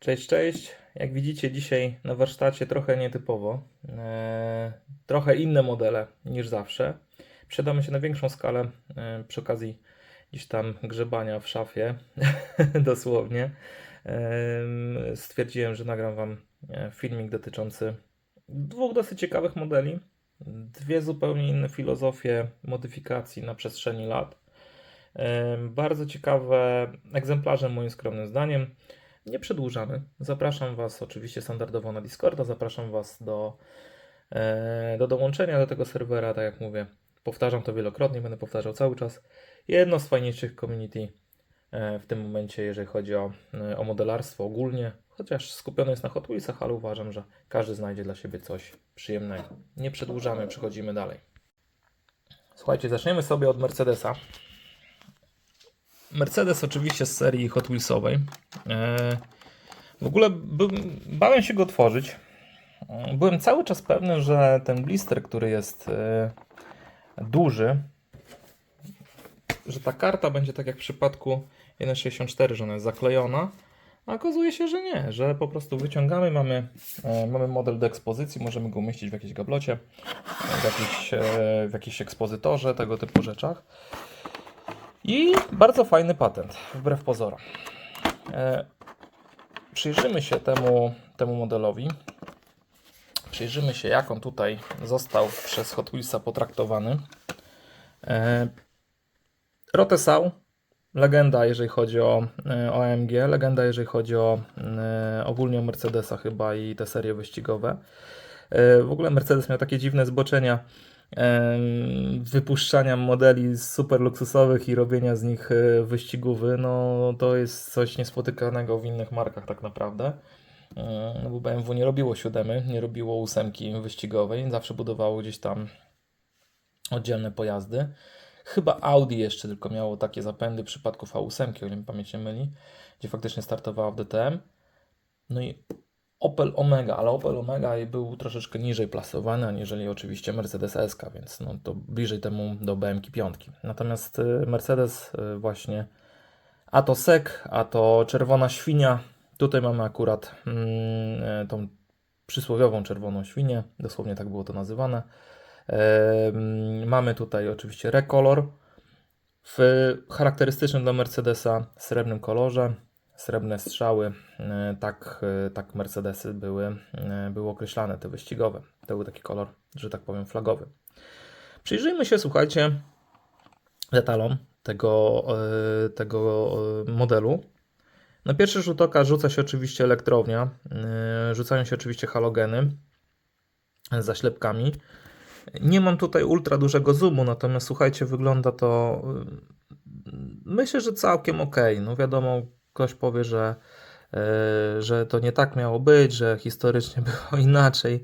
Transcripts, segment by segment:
Cześć, cześć. Jak widzicie, dzisiaj na warsztacie trochę nietypowo. Eee, trochę inne modele niż zawsze. Przydamy się na większą skalę e, przy okazji gdzieś tam grzebania w szafie, dosłownie. Em, stwierdziłem, że nagram Wam e, filmik dotyczący dwóch dosyć ciekawych modeli. Dwie zupełnie inne filozofie modyfikacji na przestrzeni lat. Em, Bardzo ciekawe egzemplarze, moim skromnym zdaniem. Nie przedłużamy. Zapraszam Was oczywiście standardowo na Discorda, zapraszam Was do, e, do dołączenia do tego serwera, tak jak mówię. Powtarzam to wielokrotnie, będę powtarzał cały czas. Jedno z fajniejszych community e, w tym momencie, jeżeli chodzi o, e, o modelarstwo ogólnie, chociaż skupione jest na Hot Wheelsach, ale uważam, że każdy znajdzie dla siebie coś przyjemnego. Nie przedłużamy, przechodzimy dalej. Słuchajcie, zaczniemy sobie od Mercedesa. Mercedes oczywiście z serii Hot Wheelsowej. E, W ogóle bałem się go otworzyć. Byłem cały czas pewny, że ten blister, który jest e, duży, że ta karta będzie tak jak w przypadku 1.64, że ona jest zaklejona. A okazuje się, że nie, że po prostu wyciągamy, mamy, e, mamy model do ekspozycji, możemy go umieścić w jakiejś gablocie, w w jakiejś ekspozytorze, tego typu rzeczach. I bardzo fajny patent, wbrew pozorom. E, przyjrzymy się temu, temu modelowi. Przyjrzymy się, jak on tutaj został przez Hot Wheelsa potraktowany. E, Rotesau, legenda jeżeli chodzi o, e, o AMG, legenda jeżeli chodzi o e, ogólnie o Mercedesa chyba i te serie wyścigowe. E, w ogóle Mercedes miał takie dziwne zboczenia wypuszczania modeli super luksusowych i robienia z nich e, wyścigówy, no to jest coś niespotykanego w innych markach tak naprawdę. No bo BMW nie robiło siódemy, nie robiło ósemki wyścigowej, zawsze budowało gdzieś tam oddzielne pojazdy. Chyba Audi jeszcze tylko miało takie zapędy w przypadku V8, o ile mi pamięć nie myli, gdzie faktycznie startowała w DTM. No i Opel Omega, ale Opel Omega był troszeczkę niżej plasowany, aniżeli oczywiście Mercedes SK, więc no to bliżej temu do BMK 5. Natomiast y, Mercedes y, właśnie a to sek, a to czerwona świnia. Tutaj mamy akurat mm, y, tą przysłowiową czerwoną świnię, dosłownie tak było to nazywane. Mamy tutaj oczywiście rekolor w charakterystycznym dla Mercedesa srebrnym kolorze srebrne strzały, e, tak, e, tak Mercedesy były, e, były określane, te wyścigowe. To był taki kolor, że tak powiem, flagowy. Przyjrzyjmy się, słuchajcie, detalom tego, tego modelu. Na pierwszy rzut oka rzuca się oczywiście elektrownia, rzucają się oczywiście halogeny z zaślepkami. Nie mam tutaj ultra dużego zoomu, natomiast słuchajcie, wygląda to myślę, że całkiem ok. No wiadomo, ktoś powie, że, y, że to nie tak miało być, że historycznie było inaczej.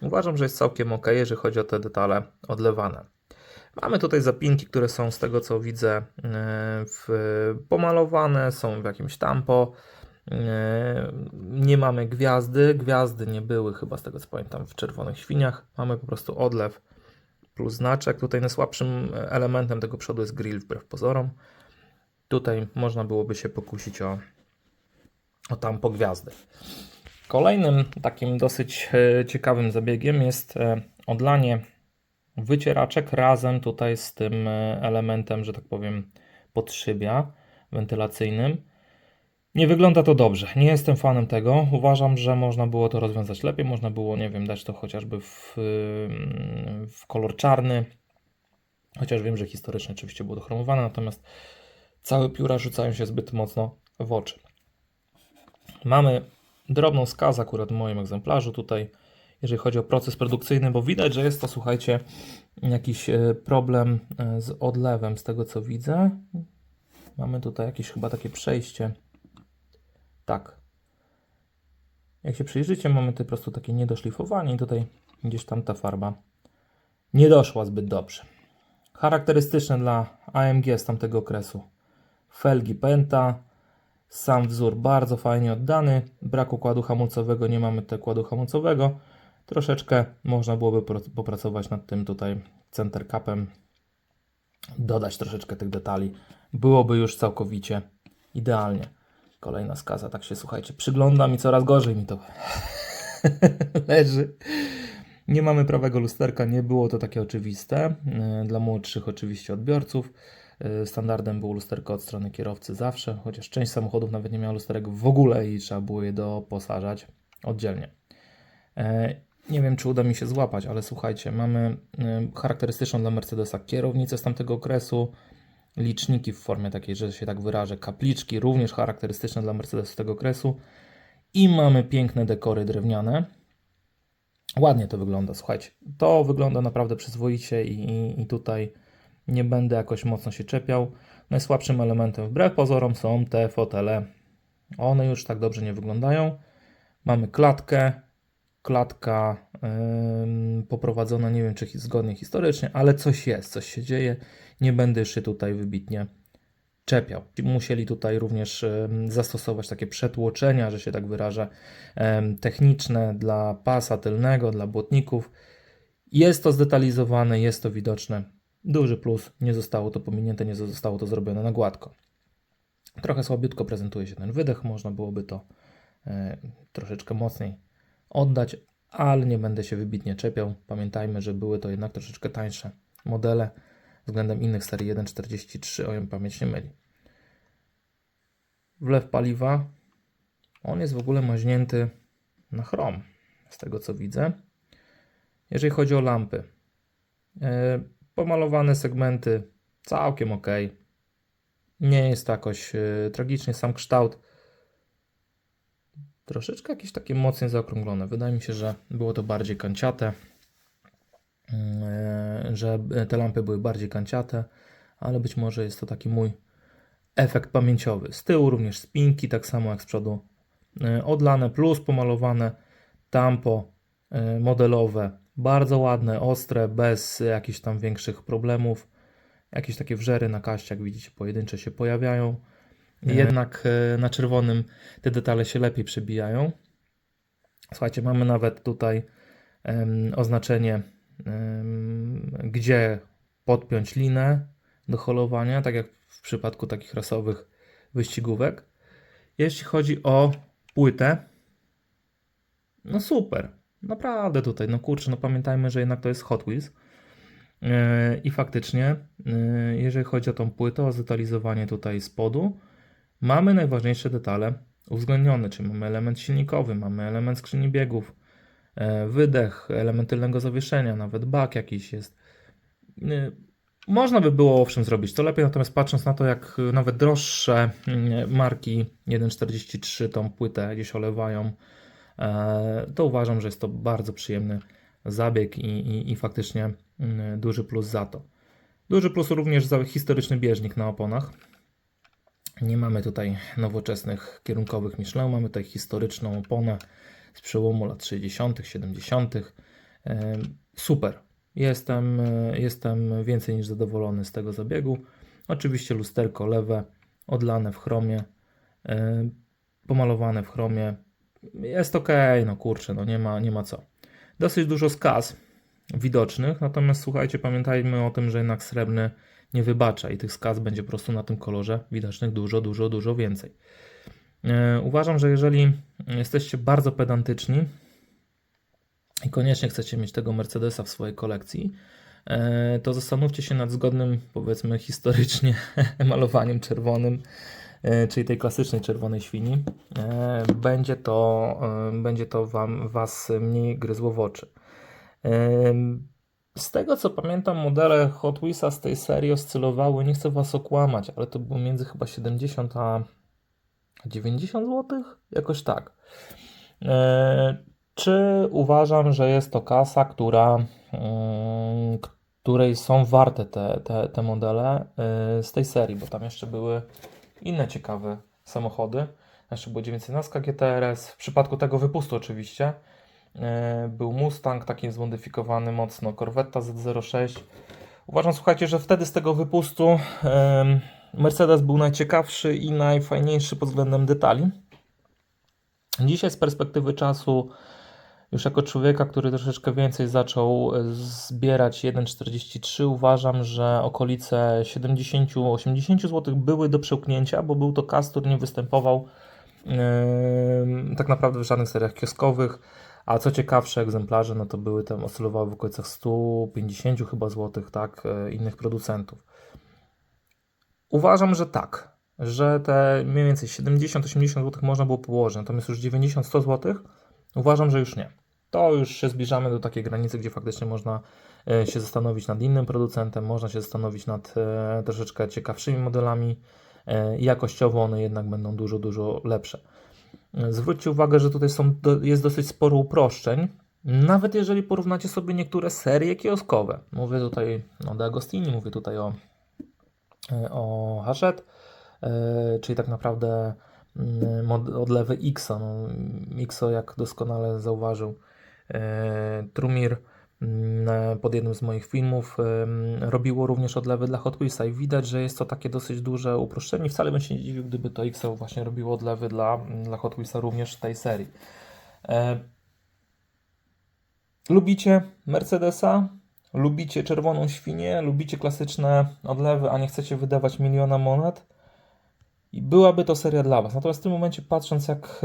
Uważam, że jest całkiem ok, jeżeli chodzi o te detale odlewane. Mamy tutaj zapinki, które są z tego co widzę y, w, pomalowane, są w jakimś tampo. Y, Nie mamy gwiazdy. Gwiazdy nie były chyba z tego co pamiętam w czerwonych świniach. Mamy po prostu odlew plus znaczek. Tutaj najsłabszym elementem tego przodu jest grill wbrew pozorom. Tutaj można byłoby się pokusić o, o tampo gwiazdy. Kolejnym takim dosyć e, ciekawym zabiegiem jest e, odlanie wycieraczek razem tutaj z tym e, elementem, że tak powiem, podszybia wentylacyjnym. Nie wygląda to dobrze. Nie jestem fanem tego. Uważam, że można było to rozwiązać lepiej. Można było, nie wiem, dać to chociażby w, w kolor czarny. Chociaż wiem, że historycznie oczywiście było to chromowane, natomiast całe pióra rzucają się zbyt mocno w oczy. Mamy drobną skazę akurat w moim egzemplarzu tutaj, jeżeli chodzi o proces produkcyjny, bo widać, że jest to, słuchajcie, jakiś e, problem e, z odlewem, z tego co widzę. Mamy tutaj jakieś chyba takie przejście. Tak. Jak się przyjrzycie, mamy tutaj po prostu takie niedoszlifowanie i tutaj gdzieś tam ta farba nie doszła zbyt dobrze. Charakterystyczne dla AMG z tamtego okresu. Felgi Penta, sam wzór bardzo fajnie oddany, brak układu hamulcowego, nie mamy tutaj układu hamulcowego. Troszeczkę można byłoby popracować nad tym tutaj center capem, dodać troszeczkę tych detali. Byłoby już całkowicie idealnie. Kolejna skaza, tak się słuchajcie, przyglądam i coraz gorzej mi to leży. Nie mamy prawego lusterka, nie było to takie oczywiste. Dla młodszych oczywiście odbiorców. Yy, Standardem było lusterko od strony kierowcy zawsze, chociaż część samochodów nawet nie miała lusterek w ogóle i trzeba było je doposażać oddzielnie. E, Nie wiem, czy uda mi się złapać, ale słuchajcie, mamy e, charakterystyczną dla Mercedesa kierownicę z tamtego okresu, liczniki w formie takiej, że się tak wyrażę, kapliczki, również charakterystyczne dla Mercedesa z tego okresu i mamy piękne dekory drewniane. Ładnie to wygląda, słuchajcie. To wygląda naprawdę przyzwoicie i, i, i tutaj nie będę jakoś mocno się czepiał. Najsłabszym elementem wbrew pozorom są te fotele. One już tak dobrze nie wyglądają. Mamy klatkę, klatka ym, poprowadzona, nie wiem czy zgodnie historycznie, ale coś jest, coś się dzieje. Nie będę się tutaj wybitnie czepiał. Musieli tutaj również zastosować takie przetłoczenia, że się tak wyrażę, techniczne dla pasa tylnego, dla błotników. Jest to zdetalizowane, jest to widoczne. Duży plus, nie zostało to pominięte, nie zostało to zrobione na gładko. Trochę słabiutko prezentuje się ten wydech, można byłoby to e, troszeczkę mocniej oddać, ale nie będę się wybitnie czepiał. Pamiętajmy, że były to jednak troszeczkę tańsze modele względem innych serii 1.43, o ją pamięć nie myli. Wlew paliwa, on jest w ogóle maźnięty na chrom, z tego co widzę. Jeżeli chodzi o lampy, e, pomalowane segmenty całkiem ok. Nie jest to jakoś e, tragicznie, sam kształt troszeczkę jakieś takie mocniej zaokrąglone. Wydaje mi się, że było to bardziej kanciate, e, że te lampy były bardziej kanciate, ale być może jest to taki mój efekt pamięciowy. Z tyłu również spinki, tak samo jak z przodu e, odlane, plus pomalowane tampo e, modelowe, bardzo ładne, ostre, bez jakichś tam większych problemów. Jakieś takie wrzery na kaście, jak widzicie, pojedyncze się pojawiają. Jednak e, na czerwonym te detale się lepiej przebijają. Słuchajcie, mamy nawet tutaj em, oznaczenie, em, gdzie podpiąć linę do holowania, tak jak w przypadku takich rasowych wyścigówek. Jeśli chodzi o płytę, no super, naprawdę tutaj, no kurczę, no pamiętajmy, że jednak to jest Hot Wheels. Yy, I faktycznie, yy, jeżeli chodzi o tą płytę, o zdetalizowanie tutaj spodu, mamy najważniejsze detale uwzględnione, czyli mamy element silnikowy, mamy element skrzyni biegów, yy, wydech, element tylnego zawieszenia, nawet bak jakiś jest. Można by było owszem zrobić to lepiej, natomiast patrząc na to, jak nawet droższe marki 1.43 tą płytę gdzieś olewają, e, to uważam, że jest to bardzo przyjemny zabieg i, i, i faktycznie mm, duży plus za to. Duży plus również za historyczny bieżnik na oponach. Nie mamy tutaj nowoczesnych kierunkowych Michelin, mamy tutaj historyczną oponę z przełomu lat 60., 70. E, Super. Jestem, e, jestem więcej niż zadowolony z tego zabiegu. Oczywiście lusterko lewe, odlane w chromie, e, pomalowane w chromie. Jest ok, no kurczę, no nie ma, nie ma co. Dosyć dużo skaz widocznych, natomiast słuchajcie, pamiętajmy o tym, że jednak srebrny nie wybacza i tych skaz będzie po prostu na tym kolorze widocznych dużo, dużo, dużo więcej. E, uważam, że jeżeli jesteście bardzo pedantyczni i koniecznie chcecie mieć tego Mercedesa w swojej kolekcji, e, to zastanówcie się nad zgodnym, powiedzmy historycznie, malowaniem czerwonym, czyli tej klasycznej czerwonej świni. E, Będzie to, e, będzie to wam, Was mniej gryzło w oczy. Z tego co pamiętam, modele Hot Wheelsa z tej serii oscylowały, nie chcę Was okłamać, ale to było między chyba 70 a 90 zł? Jakoś tak. Czy uważam, że jest to kasa, która, ym, której są warte te, te, te modele z tej serii, bo tam jeszcze były inne ciekawe samochody. Jeszcze było 911 GTRS, w przypadku tego wypustu oczywiście. E, Był Mustang taki zmodyfikowany mocno, Corvetta Z06. Uważam, słuchajcie, że wtedy z tego wypustu Mercedes był najciekawszy i najfajniejszy pod względem detali. Dzisiaj z perspektywy czasu, już jako człowieka, który troszeczkę więcej zaczął e, zbierać 1,43, uważam, że okolice 70-80 zł były do przełknięcia, bo był to kas, który nie występował Ym, tak naprawdę w żadnych seriach kioskowych. A co ciekawsze, egzemplarze, no to były tam oscylowały w okolicach 150 chyba złotych, tak, e, innych producentów. Uważam, że tak, że te mniej więcej 70-80 zł można było położyć, natomiast już 90-100 zł uważam, że już nie. To już się zbliżamy do takiej granicy, gdzie faktycznie można e, się zastanowić nad innym producentem, można się zastanowić nad e, troszeczkę ciekawszymi modelami. e, Jakościowo one jednak będą dużo, dużo lepsze. Zwróćcie uwagę, że tutaj są, jest dosyć sporo uproszczeń. Nawet jeżeli porównacie sobie niektóre serie kioskowe. Mówię tutaj o De Agostini, mówię tutaj o, o Hachette, czyli tak naprawdę odlewy Xa. No, Xo, jak doskonale zauważył e, Trumir mm, pod jednym z moich filmów, em, robiło również odlewy dla Hot Wheelsa i widać, że jest to takie dosyć duże uproszczenie. Wcale bym się nie dziwił, gdyby to Xo właśnie robiło odlewy dla, dla Hot Wheelsa również w tej serii. E, Lubicie Mercedesa? Lubicie czerwoną świnię? Lubicie klasyczne odlewy, a nie chcecie wydawać miliona monet? I byłaby to seria dla Was. Natomiast w tym momencie, patrząc jak,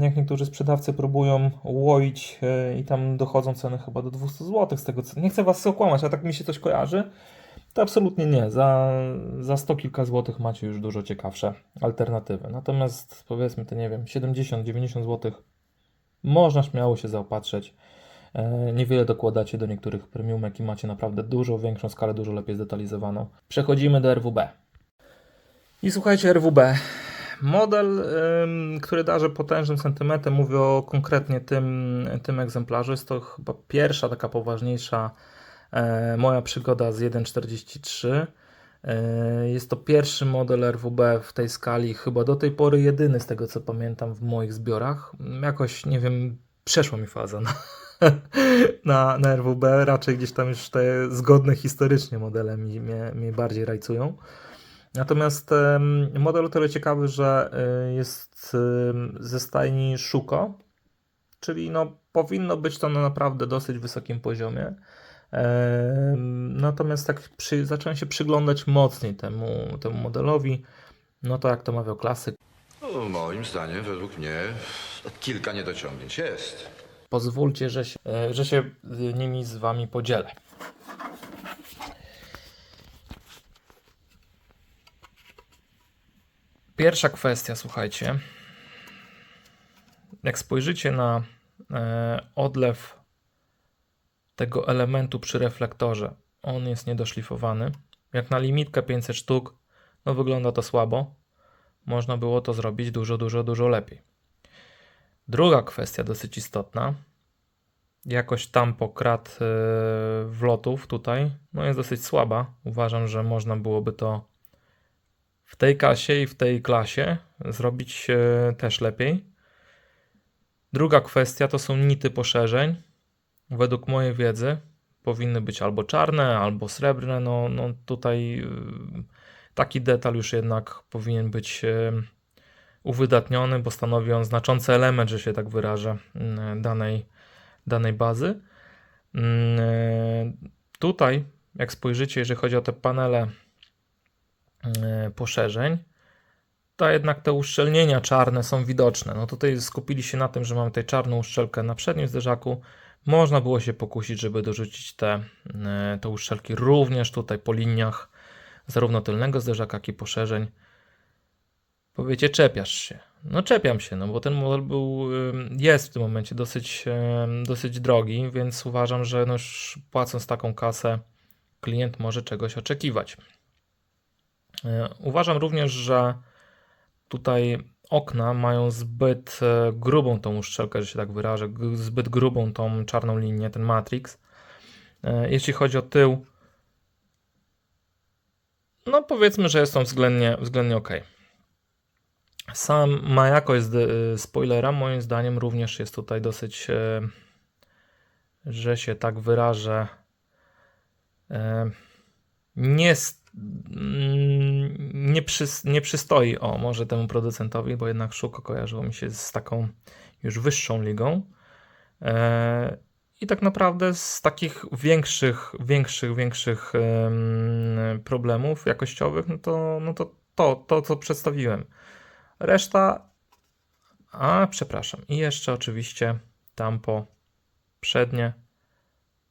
jak niektórzy sprzedawcy próbują łoić e, i tam dochodzą ceny chyba do 200 zł, z tego. Nie chcę Was okłamać, a tak mi się coś kojarzy. To absolutnie nie. Za, za 100 kilka złotych macie już dużo ciekawsze alternatywy. Natomiast powiedzmy te, nie wiem, 70-90 zł można śmiało się zaopatrzyć. E, Niewiele dokładacie do niektórych premiumek i macie naprawdę dużo większą skalę, dużo lepiej zdetalizowaną. Przechodzimy do RWB. I słuchajcie, RWB. Model, który darzy potężnym sentymentem, mówię o konkretnie tym, tym egzemplarzu. Jest to chyba pierwsza taka poważniejsza e, moja przygoda z 1.43. E, Jest to pierwszy model RWB w tej skali, chyba do tej pory jedyny z tego co pamiętam w moich zbiorach. Jakoś, nie wiem, przeszła mi faza na, na, na RWB. Raczej gdzieś tam już te zgodne historycznie modele mi, mnie, mnie bardziej rajcują. Natomiast model o tyle ciekawy, że y, jest ze stajni Szuko, czyli no, powinno być to na naprawdę dosyć wysokim poziomie. Natomiast tak przy, zacząłem się przyglądać mocniej temu, temu modelowi. No to jak to mawiał klasyk, No, moim zdaniem, według mnie, kilka niedociągnięć jest. pozwólcie, że się, e, że się y, nimi z wami podzielę. Pierwsza kwestia, słuchajcie. Jak spojrzycie na e, odlew tego elementu przy reflektorze, on jest niedoszlifowany. Jak na limitkę 500 sztuk, no wygląda to słabo. Można było to zrobić dużo, dużo, dużo lepiej. Druga kwestia dosyć istotna. Jakość tampo krat e, wlotów tutaj no jest dosyć słaba. Uważam, że można byłoby to w tej kasie i w tej klasie zrobić też lepiej. Druga kwestia to są nity poszerzeń. Według mojej wiedzy powinny być albo czarne, albo srebrne. No, no tutaj y, taki detal już jednak powinien być y, uwydatniony, bo stanowi on znaczący element, że się tak wyrażę, y, danej, danej bazy. Tutaj, jak spojrzycie, jeżeli chodzi o te panele poszerzeń, to jednak te uszczelnienia czarne są widoczne. No tutaj skupili się na tym, że mamy tutaj czarną uszczelkę na przednim zderzaku. Można było się pokusić, żeby dorzucić te, e, te uszczelki również tutaj po liniach zarówno tylnego zderzaka, jak i poszerzeń. Powiecie, czepiasz się. No czepiam się, no bo ten model był, jest w tym momencie dosyć, dosyć drogi, więc uważam, że no już płacąc taką kasę, klient może czegoś oczekiwać. E, Uważam również, że tutaj okna mają zbyt e, grubą tą uszczelkę, że się tak wyrażę, zbyt grubą tą czarną linię, ten matrix. E, Jeśli chodzi o tył, no powiedzmy, że jest on względnie, względnie ok. Sam ma jakość spoilera, moim zdaniem, również jest tutaj dosyć, że się tak wyrażę, nie, nie, przys, nie przystoi, o, może temu producentowi, bo jednak Szuko kojarzyło mi się z taką już wyższą ligą. E, I tak naprawdę z takich większych, większych, większych em, problemów jakościowych, no to, no to, to, to, co przedstawiłem. Reszta A, przepraszam. I jeszcze oczywiście tampo przednie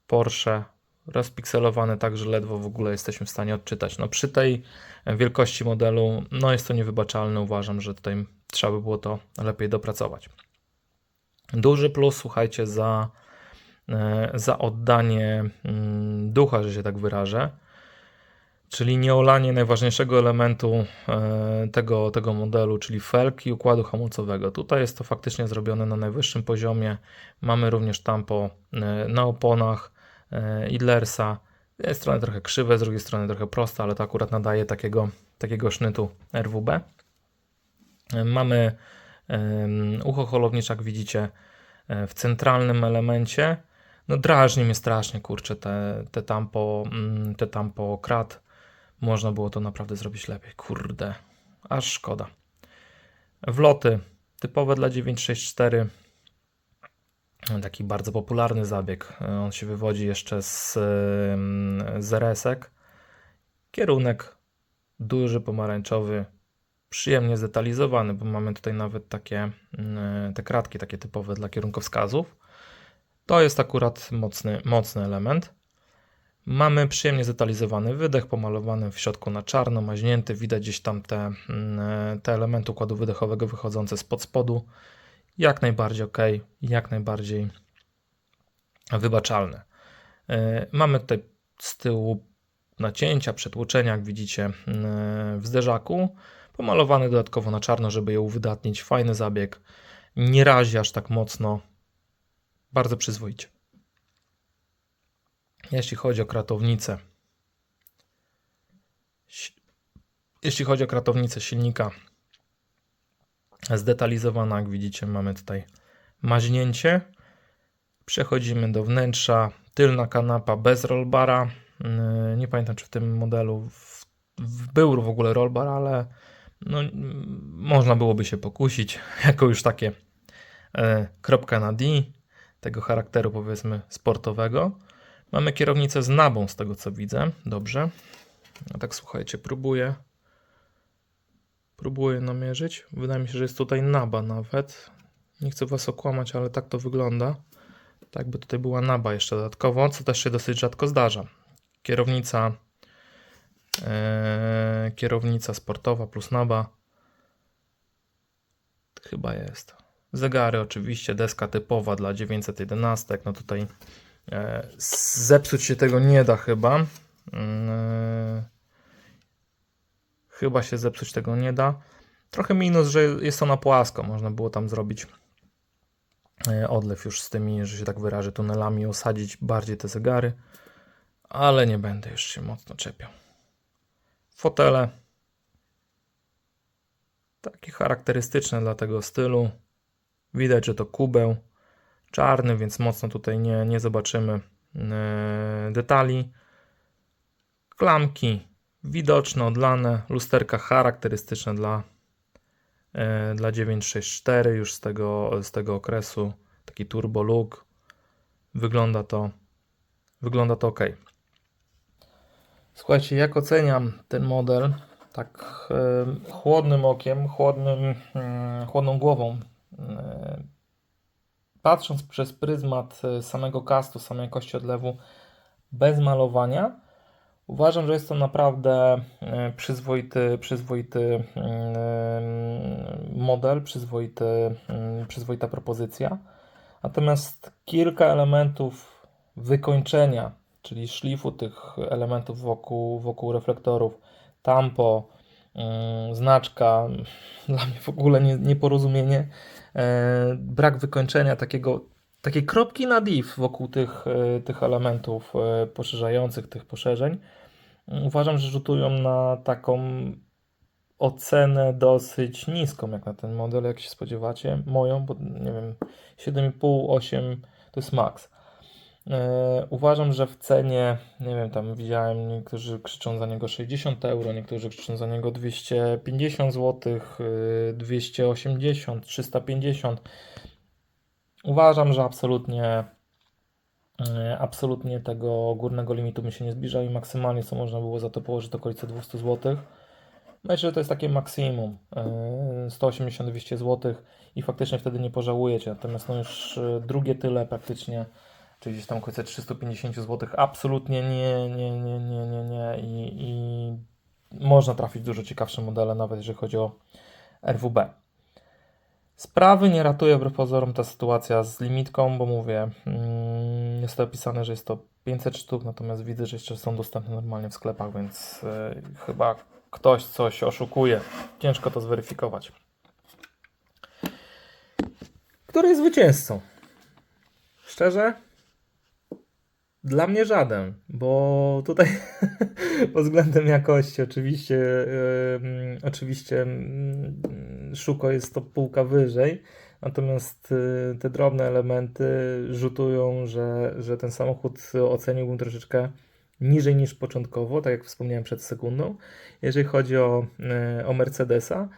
Porsche rozpikselowane tak, że ledwo w ogóle jesteśmy w stanie odczytać. No przy tej wielkości modelu, no jest to niewybaczalne. Uważam, że tutaj trzeba by było to lepiej dopracować. Duży plus, słuchajcie, za, e, za oddanie mm, ducha, że się tak wyrażę, czyli nieolanie najważniejszego elementu e, tego, tego modelu, czyli felki układu hamulcowego. Tutaj jest to faktycznie zrobione na najwyższym poziomie. Mamy również tampo e, na oponach Idlersa. Z jednej strony trochę krzywe, z drugiej strony trochę proste, ale to akurat nadaje takiego, takiego sznytu RWB. Mamy ucho holownicze, jak widzicie, e, w centralnym elemencie. No drażni mnie strasznie, kurczę, te, te tampo, mm, te tampo krat. Można było to naprawdę zrobić lepiej. Kurde, aż szkoda. Wloty typowe dla 964. Taki bardzo popularny zabieg. On się wywodzi jeszcze z, z RS-ek. Kierunek duży, pomarańczowy, przyjemnie zdetalizowany, bo mamy tutaj nawet takie mm, te kratki takie typowe dla kierunkowskazów. To jest akurat mocny, mocny element. Mamy przyjemnie zdetalizowany wydech, pomalowany w środku na czarno, maźnięty. Widać gdzieś tam te, mm, te elementy układu wydechowego wychodzące spod spodu. Jak najbardziej ok, jak najbardziej wybaczalne. Yy, Mamy tutaj z tyłu nacięcia, przetłoczenia, jak widzicie yy, w zderzaku. Pomalowany dodatkowo na czarno, żeby je uwydatnić. Fajny zabieg. Nie razi aż tak mocno. Bardzo przyzwoicie. Jeśli chodzi o kratownicę. Jeśli chodzi o kratownicę silnika, zdetalizowana, jak widzicie, mamy tutaj maźnięcie. Przechodzimy do wnętrza. Tylna kanapa bez rollbara. Yy, Nie pamiętam, czy w tym modelu w, w, był w ogóle rollbar, ale no, można byłoby się pokusić, jako już takie e, kropka na D, tego charakteru powiedzmy sportowego. Mamy kierownicę z nabą, z tego co widzę. Dobrze. A tak słuchajcie, próbuję. Próbuję namierzyć. Wydaje mi się, że jest tutaj naba nawet. Nie chcę Was okłamać, ale tak to wygląda. Tak by tutaj była naba jeszcze dodatkowo, co też się dosyć rzadko zdarza. Kierownica Eee, kierownica sportowa plus naba. Chyba jest. Zegary oczywiście, deska typowa dla 911. No tutaj e, zepsuć się tego nie da chyba. Eee, chyba się zepsuć tego nie da. Trochę minus, że jest ona płasko. Można było tam zrobić e, odlew już z tymi, że się tak wyrażę, tunelami, osadzić bardziej te zegary. Ale nie będę już się mocno czepiał fotele. Takie charakterystyczne dla tego stylu. Widać, że to kubeł czarny, więc mocno tutaj nie, nie zobaczymy e, detali. Klamki widoczne, odlane, lusterka charakterystyczne dla, e, dla 964 już z tego, z tego okresu. Taki turbo look. Wygląda to, wygląda to ok. Słuchajcie, jak oceniam ten model tak e, chłodnym okiem, chłodnym, mm, chłodną głową, e, patrząc przez pryzmat samego kastu, samej jakości odlewu, bez malowania, uważam, że jest to naprawdę e, przyzwoity, przyzwoity mm, model, przyzwoity, mm, przyzwoita propozycja. Natomiast kilka elementów wykończenia czyli szlifu tych elementów wokół, wokół reflektorów, tampo, yy, znaczka, dla mnie w ogóle nie, nieporozumienie, yy, brak wykończenia takiego, takiej kropki na div wokół tych, yy, tych elementów yy, poszerzających, tych poszerzeń. Uważam, że rzutują na taką ocenę dosyć niską, jak na ten model, jak się spodziewacie, moją, bo nie wiem, 7,5, 8 to jest max. E, uważam, że w cenie, nie wiem, tam widziałem, niektórzy krzyczą za niego 60 euro, niektórzy krzyczą za niego 250 zł, 280, 350. Uważam, że absolutnie, e, absolutnie tego górnego limitu mi się nie zbliża i maksymalnie co można było za to położyć to okolice 200 zł. Myślę, że to jest takie maksimum e, 180-200 zł i faktycznie wtedy nie pożałujecie. Natomiast no już e, drugie tyle praktycznie, czyli gdzieś tam około 350 zł, absolutnie nie, nie, nie, nie, nie, nie. I, i można trafić dużo ciekawsze modele, nawet jeżeli chodzi o RWB. Sprawy nie ratuje wbrew pozorom ta sytuacja z limitką, bo mówię, mm, jest to opisane, że jest to 500 sztuk, natomiast widzę, że jeszcze są dostępne normalnie w sklepach, więc e, chyba ktoś coś oszukuje. Ciężko to zweryfikować. Który jest zwycięzcą? Szczerze? Dla mnie żaden, bo tutaj pod względem jakości oczywiście em, oczywiście em, Szuko jest to półka wyżej, natomiast y, te drobne elementy rzutują, że, że ten samochód oceniłbym troszeczkę niżej niż początkowo, tak jak wspomniałem przed sekundą. Jeżeli chodzi o, e, o Mercedesa,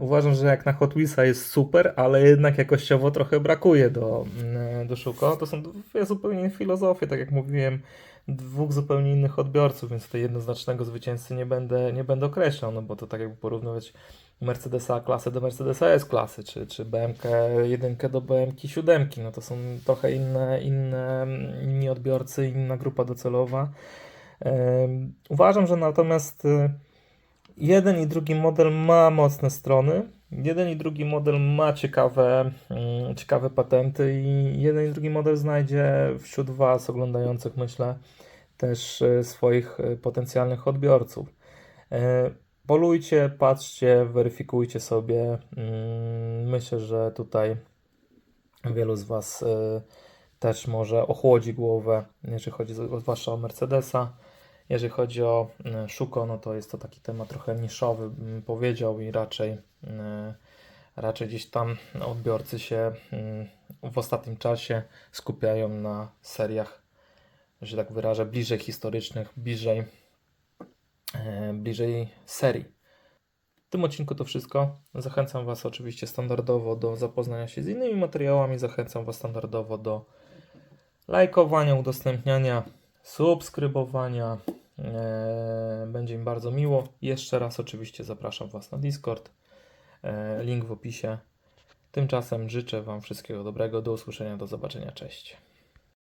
uważam, że jak na Hot Wheelsa jest super, ale jednak jakościowo trochę brakuje do, mm, do Szuko. To są dwie zupełnie inne filozofie, tak jak mówiłem, dwóch zupełnie innych odbiorców, więc tutaj jednoznacznego zwycięzcy nie będę, nie będę określał, no bo to tak jakby porównywać Mercedesa klasę do Mercedesa S klasy, czy, czy BMK 1 do BMK 7, no to są trochę inne, inne, inni odbiorcy, inna grupa docelowa. Uważam, że natomiast y, jeden i drugi model ma mocne strony. Jeden i drugi model ma ciekawe, mm, ciekawe patenty i jeden i drugi model znajdzie wśród Was oglądających, myślę, też y, swoich y, potencjalnych odbiorców. E, Polujcie, patrzcie, weryfikujcie sobie. Mm, Myślę, że tutaj wielu z Was też może ochłodzi głowę, jeżeli chodzi zwłaszcza o Mercedesa. Jeżeli chodzi o y, Szuko, no to jest to taki temat trochę niszowy, bym powiedział, i raczej, y, raczej gdzieś tam odbiorcy się y, w ostatnim czasie skupiają na seriach, że tak wyrażę, bliżej historycznych, bliżej, y, bliżej serii. W tym odcinku to wszystko. Zachęcam Was oczywiście standardowo do zapoznania się z innymi materiałami. Zachęcam Was standardowo do lajkowania, udostępniania, subskrybowania. Eee, Będzie mi bardzo miło. Jeszcze raz oczywiście zapraszam Was na Discord. Eee, Link w opisie. Tymczasem życzę Wam wszystkiego dobrego. Do usłyszenia, do zobaczenia. Cześć.